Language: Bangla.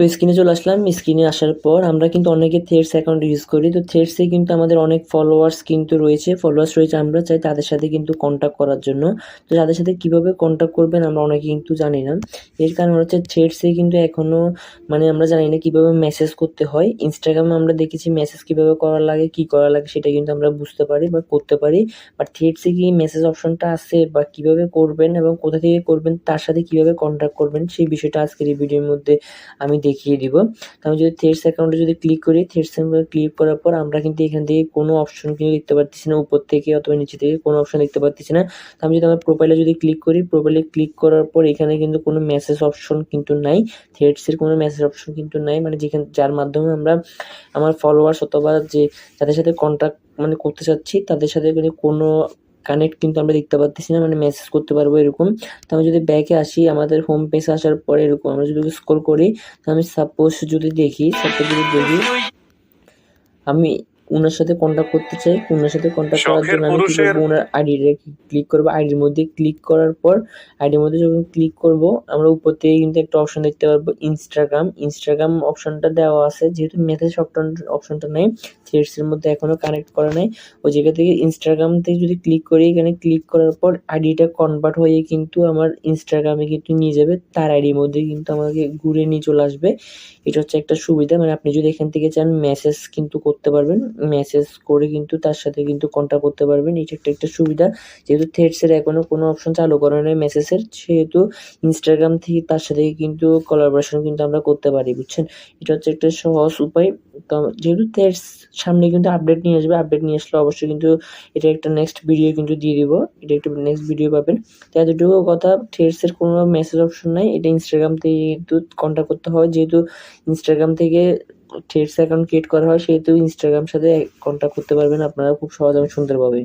তো স্ক্রিনে চলে আসলাম। স্ক্রিনে আসার পর আমরা কিন্তু অনেকে থ্রেডস অ্যাকাউন্ট ইউজ করি। তো থ্রেডসে কিন্তু আমাদের অনেক ফলোয়ার্স কিন্তু রয়েছে। ফলোয়ার্স রয়েছে আমরা চাই তাদের সাথে কিন্তু কন্ট্যাক্ট করার জন্য। তো তাদের সাথে কীভাবে কন্ট্যাক্ট করবেন আমরা অনেকে কিন্তু জানি না। এর কারণ হচ্ছে থ্রেডসে কিন্তু এখনও মানে আমরা জানি না কীভাবে মেসেজ করতে হয়। ইনস্টাগ্রামে আমরা দেখেছি মেসেজ কীভাবে করা লাগে, কী করা লাগে সেটা কিন্তু আমরা বুঝতে পারি বা করতে পারি। বাট থ্রেডসে কি মেসেজ অপশনটা আছে বা কীভাবে করবেন এবং কোথা থেকে করবেন, তার সাথে কীভাবে কন্ট্যাক্ট করবেন সেই বিষয়টা আজকের এই ভিডিওর মধ্যে আমি দেখিয়ে দিব। তো আমি যদি থ্রেডস অ্যাকাউন্টে যদি ক্লিক করি থ্রেডস অ্যাকাউন্টে ক্লিক করার পর আমরা কিন্তু এখান থেকে কোনো অপশন কিন্তু দেখতে পাচ্ছি না, উপর থেকে অথবা নিচে থেকে কোনো অপশন দেখতে পাচ্ছি না। তো আমি যদি আমার প্রোফাইলে যদি ক্লিক করি প্রোফাইলে ক্লিক করার পর এখানে কিন্তু কোনো মেসেজ অপশন কিন্তু নাই। থ্রেডসের কোনো মেসেজ অপশন কিন্তু নাই। মানে যেখানে যার মাধ্যমে আমরা আমার ফলোয়ার্স অথবা যে যাদের সাথে কন্ট্যাক্ট মানে করতে চাচ্ছি, তাদের সাথে কিন্তু কোনো কানেক্ট কিন্তু আমরা দেখতে পাচ্ছি না মানে মেসেজ করতে পারব এরকম। তো আমি যদি ব্যাকে আসি, আমাদের হোম পেজ আসার পরে এরকম, আমরা যদি স্ক্রল করি, তো আমি সাপোজ যদি দেখি সাপোজ যদি দেখি, আমি ওনার সাথে কন্ট্যাক্ট করতে চাই ওনার সাথে কন্ট্যাক্ট করার জন্য আমি কি করব? ওনার আইডিটা ক্লিক করব? আইডির মধ্যে ক্লিক করার পর আইডির মধ্যে যখন ক্লিক করব আমরা উপর থেকে কিন্তু একটা অপশন দেখতে পারব ইনস্টাগ্রাম ইনস্টাগ্রাম অপশনটা দেওয়া আছে যেহেতু মেসেজ অপশন অপশনটা নেই থ্রেডসের মধ্যে এখনও কানেক্ট করা নাই। ওই জায়গা থেকে ইনস্টাগ্রাম থেকে যদি ক্লিক করি এখানে ক্লিক করার পর আইডিটা কনভার্ট হয়ে কিন্তু আমার ইনস্টাগ্রামে কিন্তু নিয়ে যাবে। তার আইডির মধ্যে কিন্তু আমাকে ঘুরে নিয়ে চলে আসবে। এটা হচ্ছে একটা সুবিধা মানে আপনি যদি এখান থেকে চান মেসেজ কিন্তু করতে পারবেন। মেসেজ করে কিন্তু তার সাথে কিন্তু কন্ট্যাক্ট করতে পারবেন এটা একটা একটা সুবিধা, যেহেতু থ্রেডসের এখনও কোনো অপশন চালু করা নেই মেসেজের সেহেতু ইনস্টাগ্রাম থেকে তার সাথে কিন্তু কোলাবোরেশন কিন্তু আমরা করতে পারি, বুঝছেন? এটা হচ্ছে একটা সহজ উপায়। তো যেহেতু এর সামনে কিন্তু আপডেট নিয়ে আসবে আপডেট নিয়ে আসলে অবশ্যই কিন্তু এটা একটা নেক্সট ভিডিও কিন্তু দিয়ে দিব। এটা একটা নেক্সট ভিডিও পাবেন। তো এতটুকু কথা থ্রেডসের কোনো মেসেজ অপশন নাই। এটা ইনস্টাগ্রাম থেকে কিন্তু কন্ট্যাক্ট করতে হয়। যেহেতু ইনস্টাগ্রাম থেকে থ্রেডস অ্যাকাউন্ট ক্রিয়েট করা হয়, সেহেতু ইনস্টাগ্রাম সাথে কন্ট্যাক্ট করতে পারবেন। আপনারা খুব সহজ এবং সুন্দরভাবে।